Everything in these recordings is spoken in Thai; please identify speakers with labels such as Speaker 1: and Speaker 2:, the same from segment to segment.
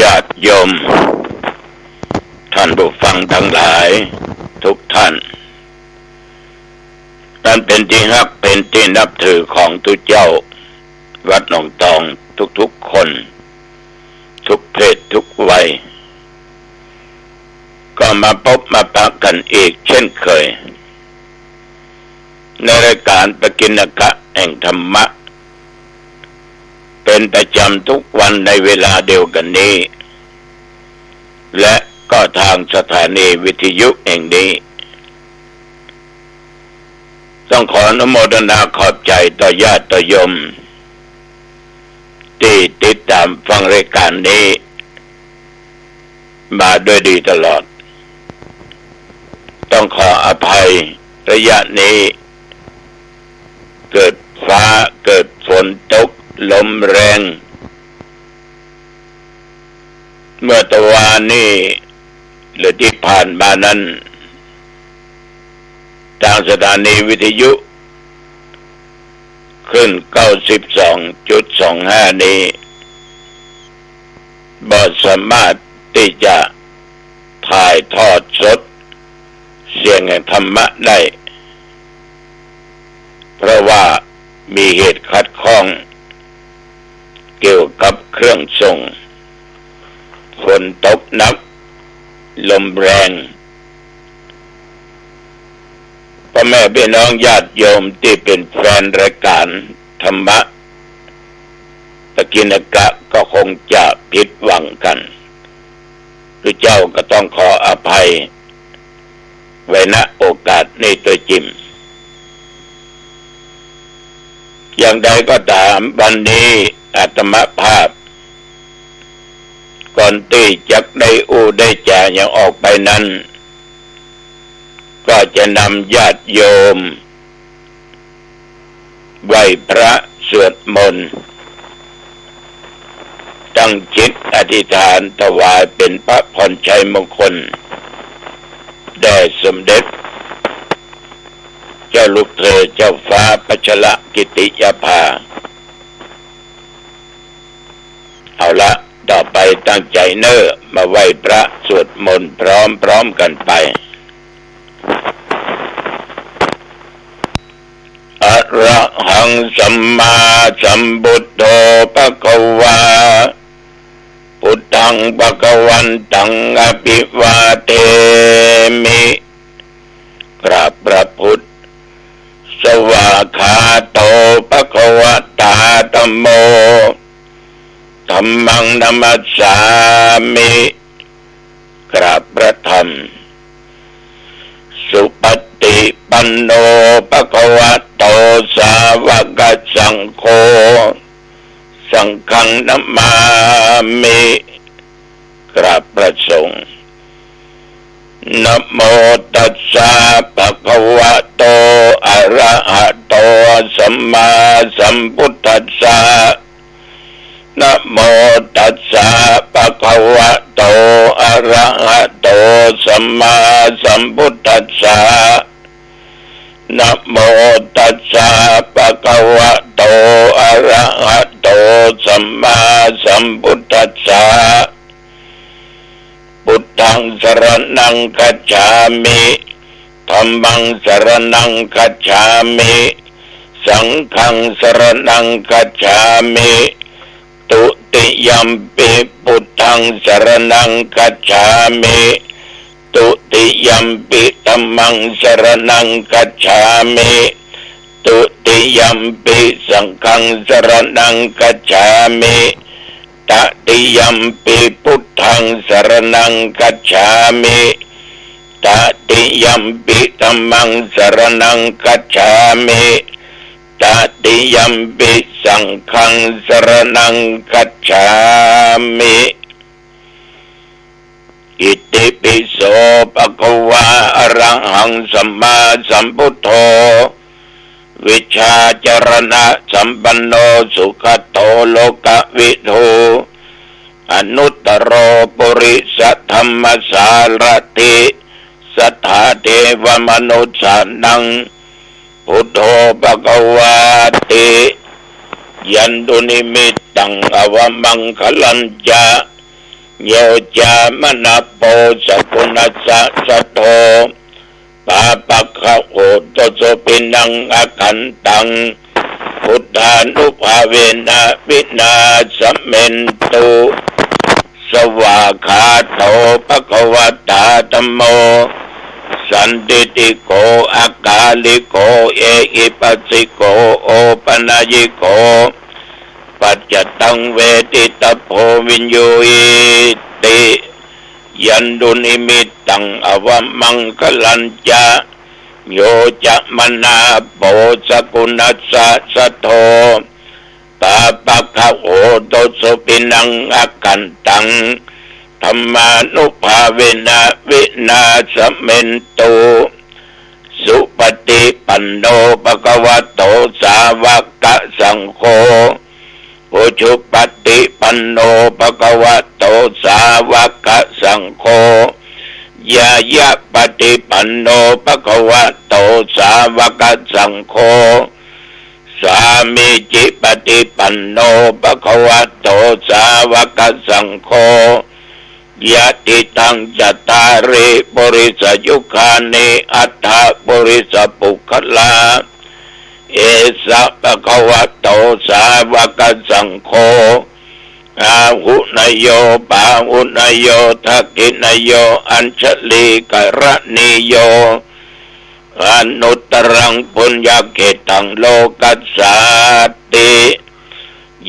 Speaker 1: ญาติโยม ท่านผู้ฟังทั้งหลาย ทุกท่านนั่นเป็นที่ฮักเป็นที่นับถือของทุกเจ้า วัดหนองตองทุกๆคน ทุกเพศทุกวัย ก็มาพบมาปะกันอีกเช่นเคย ในรายการปกินกะแห่งธรรมะ เป็นประจำทุกวันในเวลาเดียวกันนี้ และก็ทางสถานีวิทยุแห่งนี้ ต้องขออนุโมทนาขอบใจต่อญาติต่อยม ที่ติดตามฟังรายการนี้ มาด้วยดีตลอด ต้องขออภัยระยะนี้ เกิดฟ้าเกิดฝนตก ลมแรง เมื่อตะวานนี้หรือที่ผ่านมานั้นทางสถานีวิทยุ ขึ้น 92.25 นี้บอสามารถที่จะถ่ายทอดสด เสียงแห่งธรรมะได้ เพราะว่ามีเหตุขัดข้อง เกี่ยวกับเครื่องส่งฝนตกนัก ลมแรงพ่อแม่พี่น้องญาติโยมที่เป็นแฟนรายการธรรมะตะกินกะก็คงจะผิดหวังกันพระเจ้าก็ต้องขออภัย ไว้ณโอกาสในตัวจิม อย่างใดก็ตามวันนี้ อาตมภาพ ก่อนที่จะได้อูได้แจยังออกไปนั้น ก็จะนำญาติโยมไหวพระสวดมนต์ตั้งจิตอธิษฐานถวายเป็นพระพรชัยมงคล แด่สมเด็จ เจ้าลูกเธอเจ้าฟ้าปัชละกิติยาภา เอา ละต่อไปตั้งใจเนอ้อมาไหว้พระสวดมนต์พร้อมพร้อมกันไปอะระหังสัมมาสัมพุทโธปะคะวาพุทธังปะคะวันตังอภิวาเทมิกราบพระพุทธ สวาคาโตปะคะวตาตัมโม ธรรมังนัมัสสามิกราบพระธรรม สุปฏิปันโนปะคะวะโตสาวกสังโฆสังฆังนัมมามิกราบพระสงฆ์นโมตัสสะภะคะวะโตอะระหะโตสัมมาสัมพุทธัสสะ นะโมตัสสะภะคะวะโตอะระหะโตสัมมาสัมพุทธัสสะนะโมตัสสะภะคะวะโตอะระหะโตสัมมาสัมพุทธัสสะพุทธังสรณังคัจฉามิธรรมังสรณังคัจฉามิ สังฆังสรณังคัจฉามิ ตุติยัมปิพุทธังสรณังคัจฉามิตุติยัมปิธัมมังสรณังคัจฉามิตุติยัมปิสังฆังสรณังคัจฉามิตติยัมปิพุทธังสรณังกัจฉามิตติยัมปิธัมมังสรณังกัจฉามิ ตติยัมปิสังฆังสรณังกัจฉามิอิติปิโสปะคะวะอะระหังสัมมาสัมพุทโธวิชาจรณะสัมปันโนสุขโตโลกวิทูอนุตตรปุริสธรรมสารติสทธาเทวมนุษย์สานัง พุทโธปะกวาติยันตุนิมิตตังอวมังคลัญจาโยจามนาโปสกุณัสสะสะโทปาปะคะโอตโสปินังอากันตังพุทธานุภาเวนะวินาสมเมนตุสวาคาโตปะกวตาธมโม สันติติโกอากาลิโก เอหิปัสสิโก โอปนายิโก ปัจจตังเวติตโพวิญโยอิติยันดุนิมิตตังอวมังคลัญจาโยจะมนาโปสกุณัสสะสะโทปาปะคะโอโตสุปินังอากันตัง ธรรมานุภาเวนะวินาสเมนตุสุปฏิปันโนปะกวะโตสาวกสังโฆปุชุปฏิปันโนปะกวะโตสาวกสังโฆยายะปฏิปันโนปะกวะโตสาวกสังโฆสามีจิปฏิปันโนปะกวะโตสาวกสังโฆ ยะติตังจัตตาริบริสยุคานิอัตถบริสปุคลา เอสะปะคะวะโตสาวกสังโฆอาหุนโยปาหุนโยทักกินโย อัญชลีกรณิโยอนุตรังปุญญาเกตังโลกัสสาติ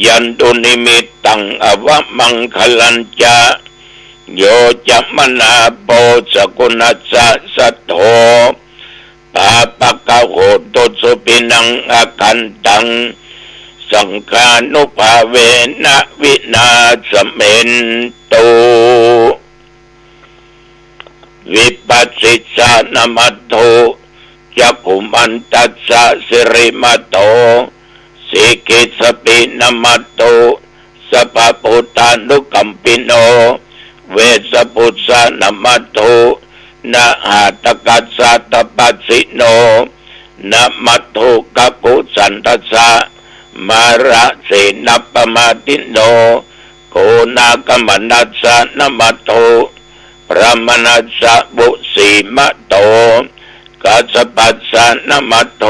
Speaker 1: ยันตุนิมิตตังอวมังคลัญจา โยจัมนาโปสกุณัสสะสะโทปาปะกะโหตุสุปินังอากันตัง สังฆานุภาเวนะวินาสเมนตุวิปัสสิสานมัตโตจักขุมันตัสสะสิริมัตโตสิกิสปินามัตโตสัพพุตานุกัมปิโน เวสปุสสานมัตโตนะอาตกัสสะตปัสสิโนนะมัตโตกัปปุสันตัสสะมาระเสนปมาติโนโกนากมนัสสะนมัตโตพระมนัสสะบุสีมะโตกัสปัสสะนมัตโต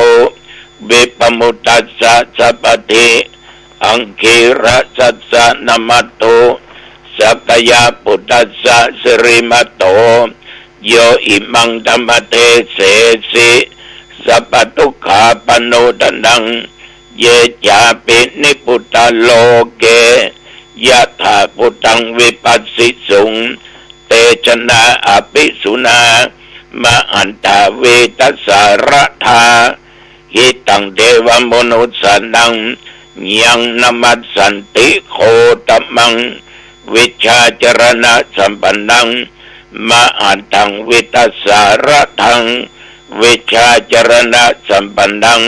Speaker 1: วิปมุตตัสสะสัปติอังคีระสัสสะนมัตโต สักยาปุตตัสสะสิริมตโต โยอิมังธรรมเทเสสิสัพทุกขาปโนตนัง เยจาปินิพุตโลเกยะถาพุตังวิปัสสิสุง เตชนะอภิสุนามอันตาเวตัสารธาหิตังเทวมนุสสนังยังนมัสสันติโคตมัง วิชาจรณะสัมปันนังมหันตังวิตัสารทังวิชาจรณะสัมปันนัง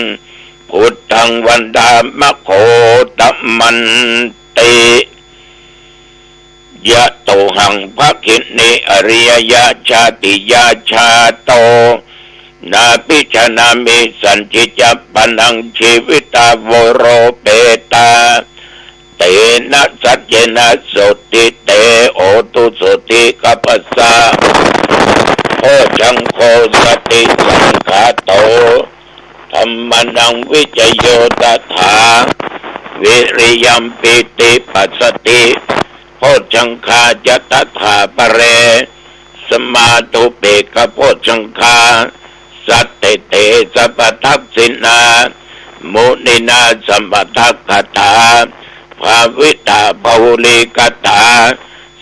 Speaker 1: พุทธังวันดามะโคตมันติยะโตหังภคินิอริยยะชาติยาชาโต นาปิชนามิสันจิจปนังชีวิตาโวโรเปตา เตนะสัจเจนะสุติเตโอตุสุติกัปสสะโอจังโคสติสังคาโตธรรมนังวิจโยตถาวิริยมปิติปัสสติโพชังคาจะตถาปะเร สมาตุเปกโพชังคา สัตเตเตสัพทักษินามุนินาสัมปทักขตา ภาวิตาภาวลิกตา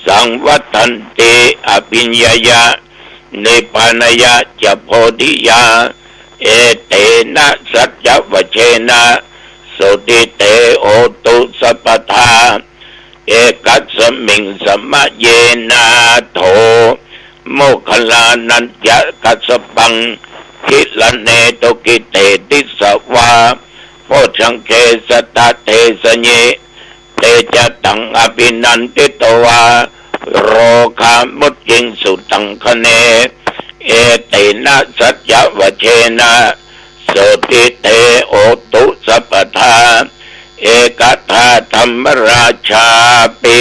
Speaker 1: สังวัตันเตอภิญญายะนิพพานยะจะโพธิยา เอเตนะสัจวเชนะสุติเตโอตุสัพทาเอกัสมิงสมะเยนาโทโมคลานันจะกัสปังคิลเนโตกิเตติสวาโพชังเคสตาเทสเย เตจะตังอภินันติตวาโรคามุตยิงสุตังคะเน เอเตนะสัจจวเชนะโสติเตโอตุสัพทาเอกทาธรรมราชาปิ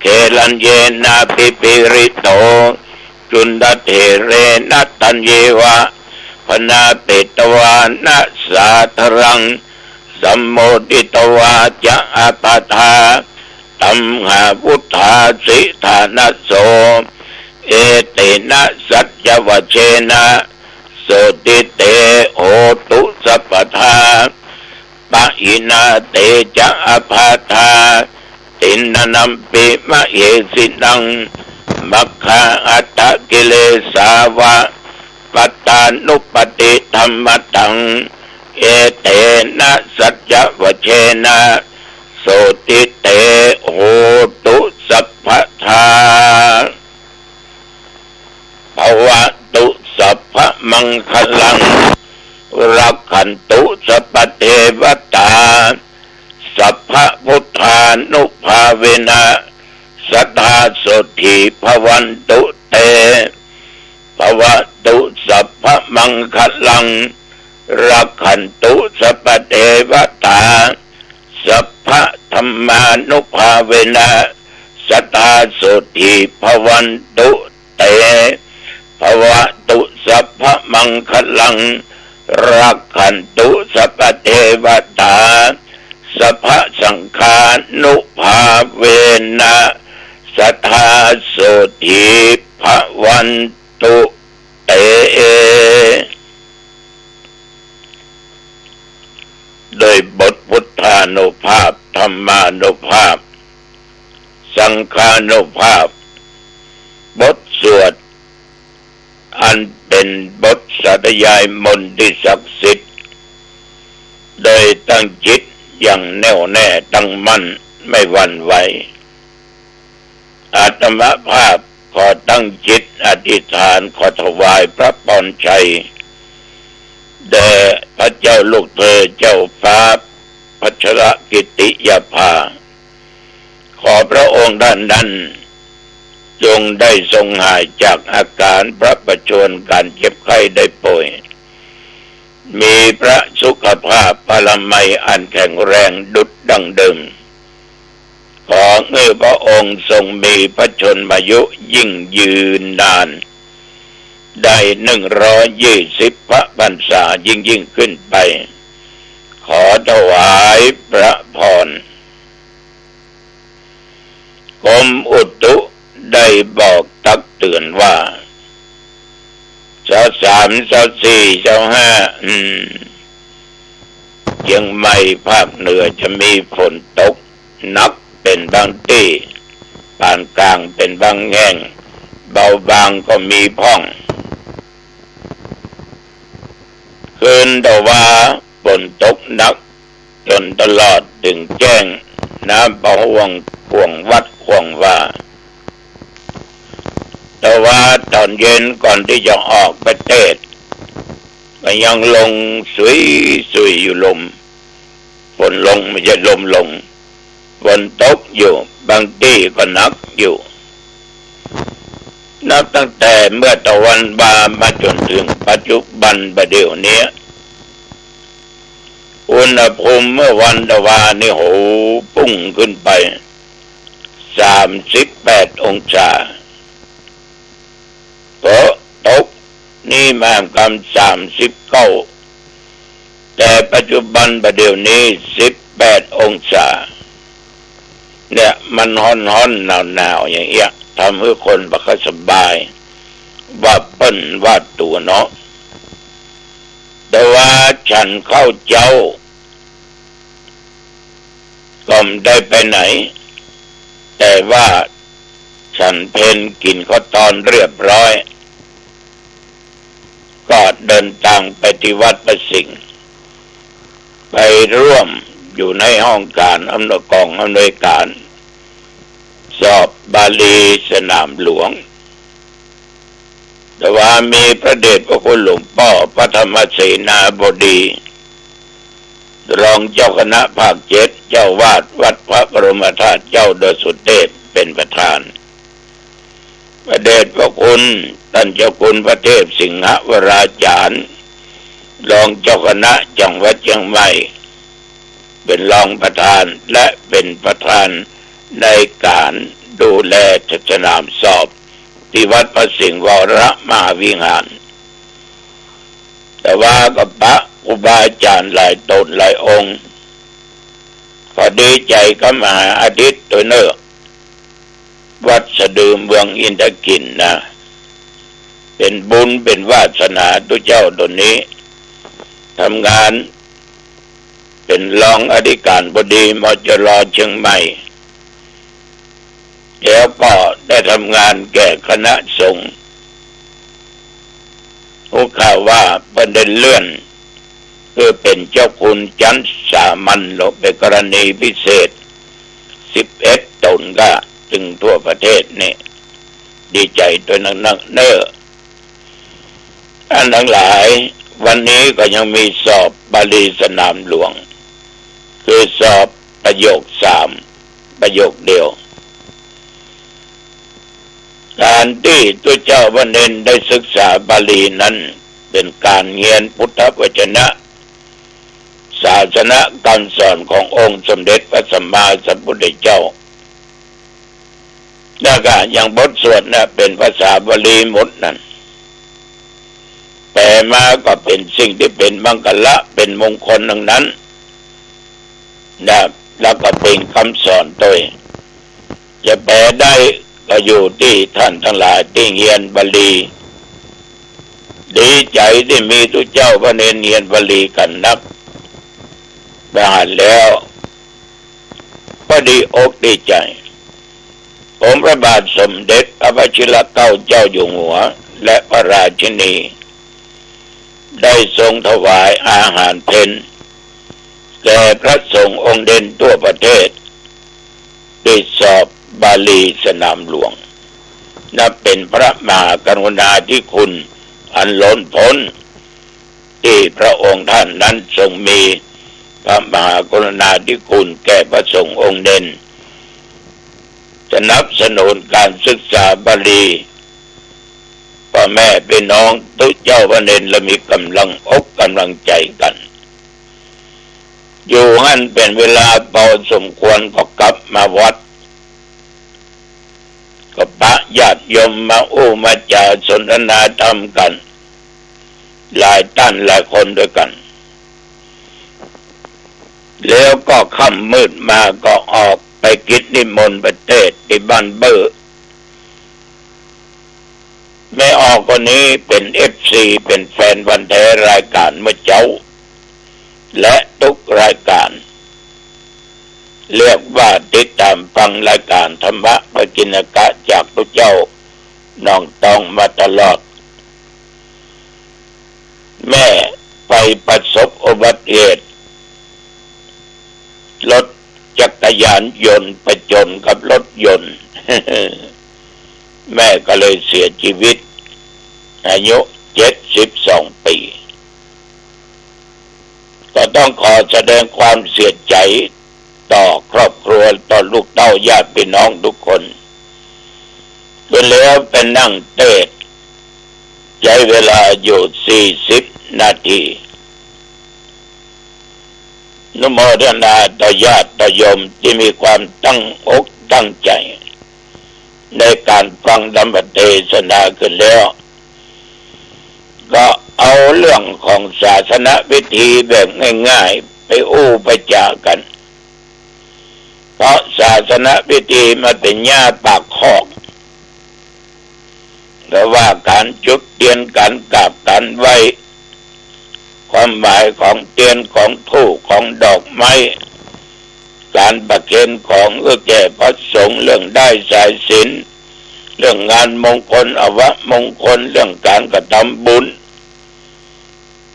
Speaker 1: เคลันเยนาปิปิริโต จุนดเทเรนัตันเยวะพนาเปตวานาสาธรัง สัมโมติตวาจะอาปาทาตัมหาพุทธาสิธานโส เอเตนะสัจวเชนะสติเตโหตุสัพทาปะอินาเตจะอภาทาตินนัมปิมะเยสินังมัคคาอัตตกิเลสาวะปัตตานุปติธรรมตัง เอเตนะสัจจวเชนะโสติเตโหตุสัพพทาภวะตุสัพพมังคลังรักขันตุสัพเทวตา สัพพพุทธานุภาเวนะสัทธาโสถีภวันตุเตภวะตุสัพพมังคลัง รักขันตุสัพเทวตา สัพพะธรรมานุภาเวนะสัทธาโสถีภวันตุเตภวะตุสัพพะมังคลัง รักขันตุสัพเทวตา สัพพะสังฆานุภาเวนะสัทธาโสถีภวันตุเต โดยบทพุทธานุภาพ ธรรมานุภาพ สังฆานุภาพ บทสวด อันเป็นบทสาธยายมนต์ที่ศักดิ์สิทธิ์ โดยตั้งจิตอย่างแน่วแน่ตั้งมั่นไม่หวั่นไหวอาตมภาพขอตั้งจิตอธิษฐานขอถวายพระพรชัย แด่พระเจ้าลูกเธอเจ้าฟ้าพัชรกิติยาภา ขอพระองค์ด้านนั้นจงได้ทรงหายจากอาการพระประชวรการเจ็บไข้ได้ป่วย มีพระสุขภาพพลไมัยอันแข็งแรงดุดดังเดิม ขอเมื่อพระองค์ทรงมีพระชนมายุยิ่งยืนนาน ได้หนึ่งร้อยยี่สิบพระพรรษายิ่งยิ่งขึ้นไป ขอถวายพระพรกรมอุตุได้บอกตักเตือนว่าเจ้าสามเจ้าสี่เจ้าห้าเชียงใหม่ภาคเหนือจะมีฝนตกนักเป็นบางที่ปานกลางเป็นบางแง่ง เบาบางก็มีพ่อง คืนแต่ว่าฝนตกหนัก จนตลอดถึงแจ้ง น้ำประห่วงห่วงวัดห่วงว่าแต่ว่าตอนเย็นก่อนที่จะออกประเทศก็ยังลงสวยสวยอยู่ลมฝนลงไม่ใช่ลมลงฝนตกอยู่ บางที่ก็นักอยู่ นับตั้งแต่เมื่อตะวันบามาจนถึงปัจจุบันประเดี๋ยวนี้อุณหภูมิเมื่อวันตะวานี่โหพุ่งขึ้นไปสามสิบแปดองศาโตตกนี่มากกำสามสิบเก้าแต่ปัจจุบันประเดี๋ยวนี้สิบแปดองศา เนี่ยมันฮ้อนฮ้อนหนาวหนาวอย่างเงี้ยทำให้คนบักสบาย ว่าเปิ้นว่าตัวเนาะแต่ว่าฉันเข้าเจ้าก็ไม่ได้ไปไหน แต่ว่าฉันเพนกินข้าวตอนเรียบร้อย ก็เดินทางไปที่วัดประสิงห์ไปร่วม อยู่ในห้องการอำนวยกองอำนวยการ สอบบาลีสนามหลวง แต่ว่ามีพระเดชพระคุณหลวงพ่อพระธรรมเสนาบดีรองเจ้าคณะภาคเจ็ดเจ้าวาดวัดพระบรมธาตุเจ้าดสุเทพเป็นประธานพระเดชพระคุณท่านเจ้าคุณพระเทพสิงหวราจารย์รองเจ้าคณะจังหวัดเชียงใหม่ เป็นรองประธานและเป็นประธานในการดูแลจัดนามสอบ ที่วัดพระสิงห์วรมหาวิหาร แต่ว่ากับพระอุบาจารย์หลายตนหลายองค์ก็ดีใจก็มาอาทิตย์ตัวเนอวัดสะดืมเมืองอินทกินนะ เป็นบุญเป็นวาสนาตุเจ้าตนนี้ทำงาน เป็นรองอธิการบดีมจรเชียงใหม่ แล้วก็ได้ทำงานแก่คณะสงฆ์ผู้ข่าวว่าประเด็นเลื่อนคือเป็นเจ้าคุณจันสามัญลงเป็นกรณีพิเศษสิบเอ็ดตนก็ถึงทั่วประเทศนี่ดีใจตัวนักนักเนออันทั้งหลายวันนี้ก็ยังมีสอบบาลีสนามหลวง คือสอบประโยคสามประโยคเดียว การที่ตัวเจ้าวันเนนได้ศึกษาบาลีนั้น เป็นการเงียนพุทธวจนะ ศาสนาการสอนขององค์สมเด็จพระสัมมาสัมพุทธเจ้าแล้วก็อย่างบทสวดนะเป็นภาษาบาลีหมดนั่นแต่มาก็เป็นสิ่งที่เป็นมังกละเป็นมงคลทั้งนั้น นะแล้วก็เป็นคำสอนตัวจะแปลได้ก็อยู่ที่ท่านทั้งหลายที่เรียนบาลีดีใจที่มีทุกเจ้าพระเนรเรียนบาลีกันนักบานแล้วก็ดีอกดีใจผมพระบาทสมเด็จพระวชิรเก้าเจ้าอยู่หัว และพระราชินี ได้ทรงถวายอาหารเพน แก่พระสงฆ์องค์เด่นทั่วประเทศได้สอบบาลีสนามหลวง นับเป็นพระมหากรุณาธิคุณอันล้นพ้น ที่พระองค์ท่านนั้นทรงมีพระมหากรุณาธิคุณแก่พระสงฆ์องค์เด่นจะนับสนุนการศึกษาบาลีพ่อแม่เป็นน้องตุเจ้าพระเนนและมีกำลังอกกำลังใจกัน อยู่หันเป็นเวลาพอสมควรก็กลับมาวัด ก็ปะญาติโยมมาอู้มาจาสนทนาธรรมกัน หลายท่านหลายคนด้วยกัน แล้วก็ค่ำมืดมาก็ออกไปกิจนิมนต์ประเทศที่บ้านเบอร์ไม่ออกคนนี้เป็นเอฟซีเป็นแฟนวันแท้รายการเมื่อเจ้า และทุกรายการ เรียกว่าติดตามฟังรายการธรรมะปกินกะจากพระเจ้าน้องตองมาตลอด แม่ไปประสบอุบัติเหตุรถจักรยานยนต์ไปจนกับรถยนต์ แม่ก็เลยเสียชีวิต อายุเจ็ดสิบสองปี ต้องขอแสดงความเสียใจต่อครอบครัวต่อลูกเต้าญาติพี่น้องทุกคนจนแล้วเป็นนั่งเตดใช้เวลาอยู่สี่สิบนาทีนโมทนาต่อญาติต่อยมที่มีความตั้งอกตั้งใจ ในการฟังธรรมเทศนาขึ้นแล้ว ก็ เอาเรื่องของศาสนาวิธีแบบง่ายๆ ไปอู้ไปจากัน เพราะศาสนาวิธีมาเป็นญาปากคอกแต่ว่าการจุดเตียนการกราบการไหวความหมายของเตียนของทูกของดอกไม้การประเคนของเอื้อแก่พระสงฆ์เรื่องได้สายสินเรื่องงานมงคลอวะมงคลเรื่องการกระทำบุญ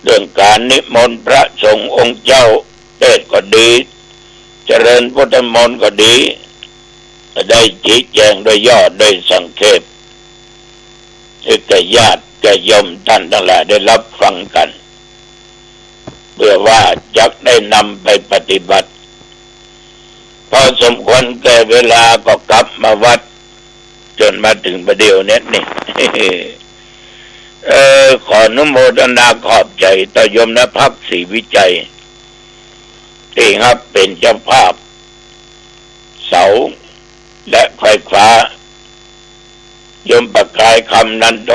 Speaker 1: เรื่องการนิมนต์พระสงฆ์องค์เจ้าเทศก็ดี เจริญพุทธมนต์ก็ดี ได้ชี้แจงโดยย่อดโดยสังเขปให้แกญาติแกยมท่านทั้งหลายได้รับฟังกัน เพื่อว่าจะได้นำไปปฏิบัติ พอสมควรแก่เวลาก็กลับมาวัด จนมาถึงประเดี๋ยวนี้นี่ เออขออนุโมทนาขอบใจต่อยมนพักศรีวิจัยที่ครับเป็นเจ้าภาพ เสา และไขว้ายมประกายคำนันโต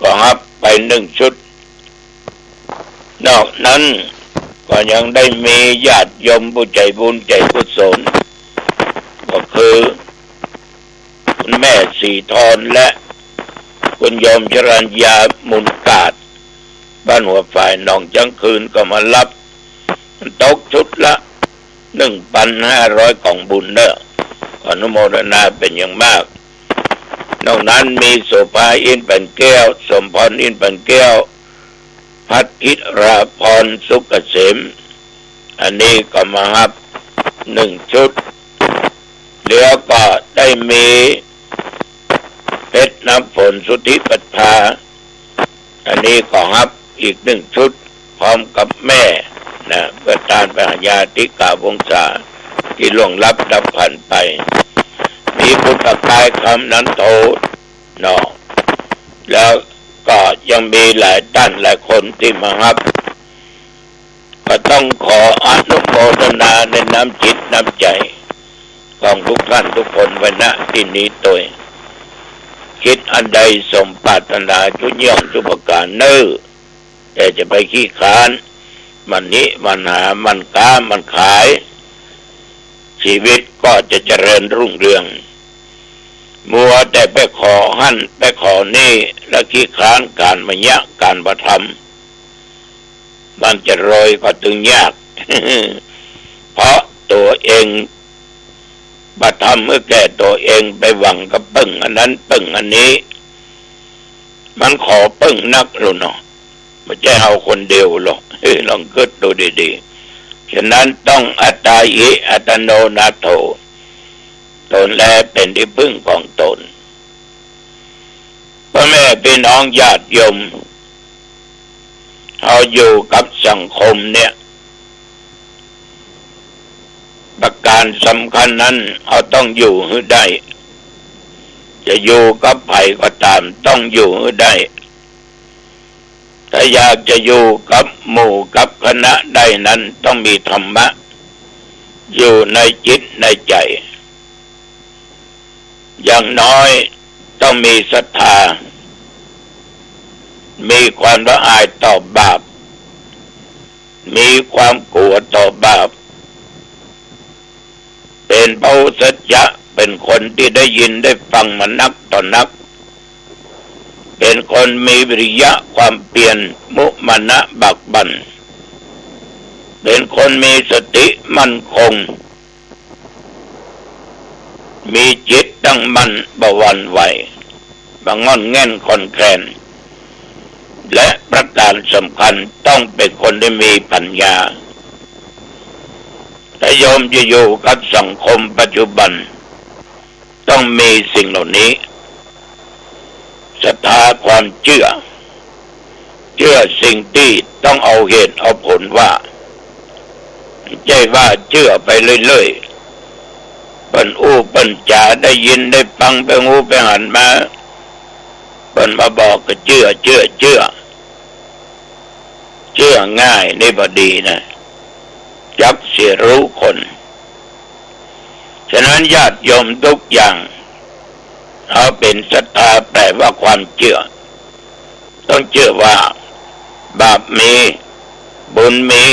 Speaker 1: ก็ฮับไปหนึ่งชุด นอกนั้นก็ยังได้มีญาติยมผู้ใจบุญใจกุศลก็คือ คุณแม่สีทอนและ คุณโยมจรัญญามุนกาดบ้านหัวฝ่ายนองจังคืนก็มารับตกชุดละหนึ่งพันห้าร้อยกล่องบุญเนอะอนุโมทนาเป็นอย่างมาก นอกนั้นมีโสภาอินเป็นแก้ว สมพรอินเป็นแก้ว พัดอิราพรสุกเกษม อันนี้ก็มาฮับหนึ่งชุด แล้วก็ได้มีเพชรน้ำฝน สุทธิปัฏฐาอันนี้ก็ฮับอีกหนึ่งชุด พร้อมกับแม่นะประธานปัญญาติกาวงศาที่ล่วงลับดับผ่านไป มีพุทธกายคำนั้นโตนอแล้วก็ยังมีหลายท่านหลายคนที่มารับ ก็ต้องขออนุโมทนาในน้ำจิตน้ำใจ ของทุกท่านทุกคนไว้ณที่นี้ตัว คิดอันใดสมปรารถนาทุกย่อมทุกประการเนื้อแต่จะไปขี้ขาน มันนี้มันหามันค้ามันขาย ชีวิตก็จะเจริญรุ่งเรือง มัวแต่ไปขอหั่นไปขอนี่และขี้ขานการมยะการประทำมันจะรอยก็ตึงยาก เพราะตัวเอง บัทำเมื่อแก่ตัวเองไปหวังกับปึ่งอันนั้นปึ่งอันนี้ มันขอปึ่งนักหรือเนาะไม่ใช่เอาคนเดียวหรอกลองคิดดูดีๆ ฉะนั้นต้องอัตาอิอัตโนนาโถตนแลเป็นที่พึ่งของตนพ่อแม่พี่น้องญาติโยมเราอยู่กับสังคมเนี่ย ประการสำคัญนั้นเราต้องอยู่ให้ได้ จะอยู่กับไผ่ก็ตามต้องอยู่ให้ได้ ถ้าอยากจะอยู่กับหมู่กับคณะได้นั้นต้องมีธรรมะ อยู่ในจิตในใจ อย่างน้อยต้องมีศรัทธา มีความละอายต่อบาป มีความกลัวต่อบาป นเบาสัจจะเป็นคนที่ได้ยินได้ฟังมานักต่อนนัก เป็นคนมีวิริยะความเปลี่ยนมุมณะบักบันเป็นคนมีสติมั่นคง มีจิตตั้งมั่นบวันไหวบางงอนแง่นคอนแคลนและประการสำคัญต้องเป็นคนที่มีปัญญา ถ้าโยมจะอยู่กับสังคมปัจจุบัน ต้องมีสิ่งเหล่านี้ศรัทธาความเชื่อ เชื่อสิ่งที่ต้องเอาเหตุเอาผลว่าใจว่าเชื่อไปเรื่อยๆเป็นอู้เป็นจ่าได้ยินได้ฟังไปงูไปหันมาเป็นมาบอกก็เชื่อเชื่อเชื่อ เชื่อง่ายในบดีนะ ยักเสียรู้คน ฉะนั้นญาติโยมทุกอย่างเอาเป็นศรัทธาแปลว่าความเชื่อ ต้องเชื่อว่า บาปมี บุญมี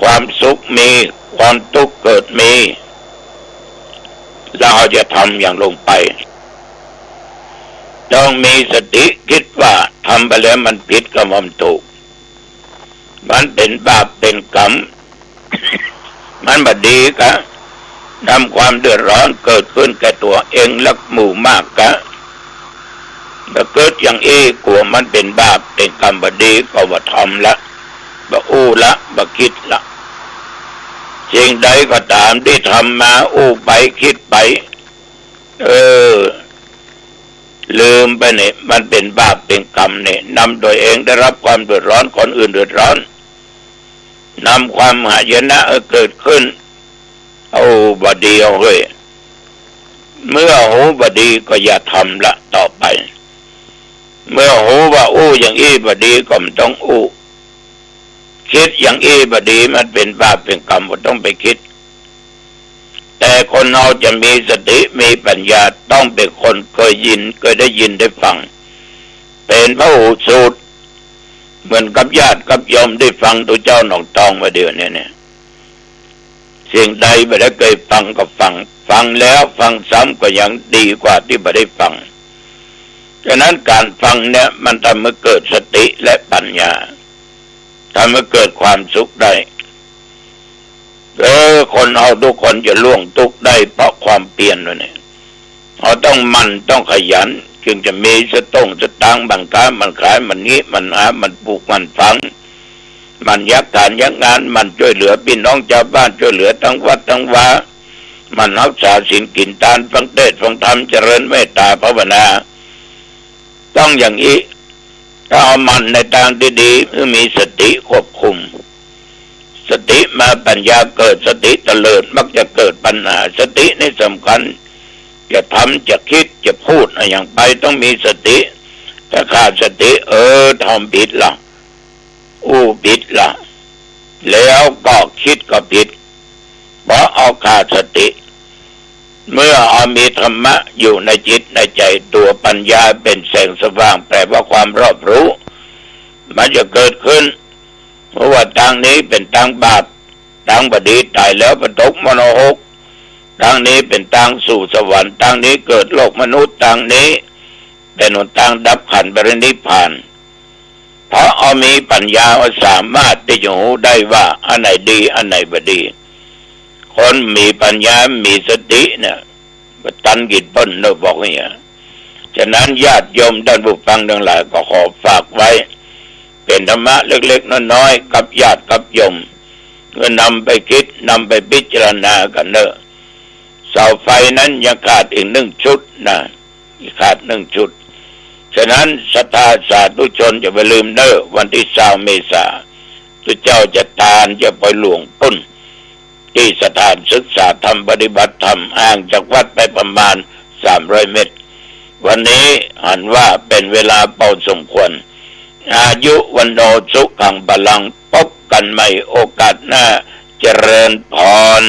Speaker 1: ความสุขมี ความทุกข์เกิดมี เราจะทำอย่างลงไป ต้องมีสติคิดว่าทำไปแล้วมันผิดกับมันถูก มันเป็นบาปเป็นกรรม มันบดีกะทำความเดือดร้อนเกิดขึ้นแก่ตัวเองและหมู่มากกะถ้าเกิดอย่างเอกลัวมันเป็นบาปเป็นกรรมบดีก็ว่าทำละบะอู้ละบะคิดละสิ่งใดก็ตามที่ทำมาอู้ไปคิดไป เออ ลืมไปเนี่ยมันเป็นบาปเป็นกรรมเนี่ยนำโดยเองได้รับความเดือดร้อนคนอื่นเดือดร้อน นำความหายนะเกิดขึ้น เอาบดีเอาเฮ้ยเมื่อหูบดีก็อย่าทำละต่อไป เมื่อหูว่าอู้อย่างอี้บดีก็ไม่ต้องอู้คิดอย่างอี้บดีมันเป็นบาปเป็นกรรมก็ต้องไปคิด แต่คนเราจะมีสติมีปัญญาต้องเป็นคนเคยยินเคยได้ยินได้ฟัง เป็นพระหูสูตร เหมือนกับญาติกับโยมได้ฟังตัวเจ้าหนองตองมาเดียวเนี่ยเนี่ยสิ่งใดไม่ได้เคยฟังก็ฟัง ฟังแล้วฟังซ้ำก็ยังดีกว่าที่ไม่ได้ฟังฉะนั้นการฟังเนี่ย มันทำให้เกิดสติและปัญญาทำให้เกิดความสุขได้เออคนเอาทุกคนจะล่วงทุกได้เพราะความเปลี่ยนวะเนี่ยเราต้องมันต้องขยัน จึงจะมีสตงสตางค์บังค้ามันขายมันนี้มันหามันปลูกมันฝัง มันยักฐานยักงาน มันช่วยเหลือพี่น้องชาวบ้านช่วยเหลือทั้งวัดทั้งวามันรักษาศีลกินทานฟังเทศฟังธรรมเจริญเมตตาภาวนา ต้องอย่างนี้ถ้าเอามันในทางที่ดีมีสติควบคุม สติมาปัญญาเกิดสติเตลิดมักจะเกิดปัญหา สตินี่สำคัญ จะทำจะคิดจะพูดอะไรอย่างไปต้องมีสติ ถ้าขาดสติ เออทำผิดละอู้ผิดละแล้วก็คิดก็ผิดเพราะเอาขาดสติ เมื่อเอามีธรรมะอยู่ในจิตในใจตัวปัญญาเป็นแสงสว่างแปลว่าความรอบรู้ มันจะเกิดขึ้น เพราะว่าทางนี้เป็นทางบาปทางบดีตายแล้วปตกมโนหก ทางนี้เป็นทางสู่สวรรค์ทางนี้เกิดโลกมนุษย์ทางนี้ เป็นหนทางดับขันบรินิพานเพราะเอามีปัญญาว่าสามารถที่จะรู้ได้ว่าอันไหนดีอันไหนบดี คนมีปัญญา มีสติเนี่ยตันกิจพ้นเนอะบอกอย่างนี้ฉะนั้นญาติโยมท่านผู้ฟังทั้งหลายก็ขอฝากไว้ เป็นธรรมะเล็กๆน้อยๆกับญาติกับโยมเพื่อนำไปคิดนำไปพิจารณากันเนอะ เสาไฟนั้นยังขาดอีกหนึ่งชุดนะขาดหนึ่งชุด ฉะนั้นสถาสาธุชนจะไปลืมเนอวันที่สามเมษาตุเจ้าจะทานจะไปหลวงปุ้น ที่สถานศึกษาธรรมปฏิบัติธรรมห่างจากวัดไปประมาณสามร้อยเมตร วันนี้อ่านว่าเป็นเวลาเป่าสมควร อายุวันโนสุขังบาลังพบกันใหม่โอกาสหน้าเจริญพร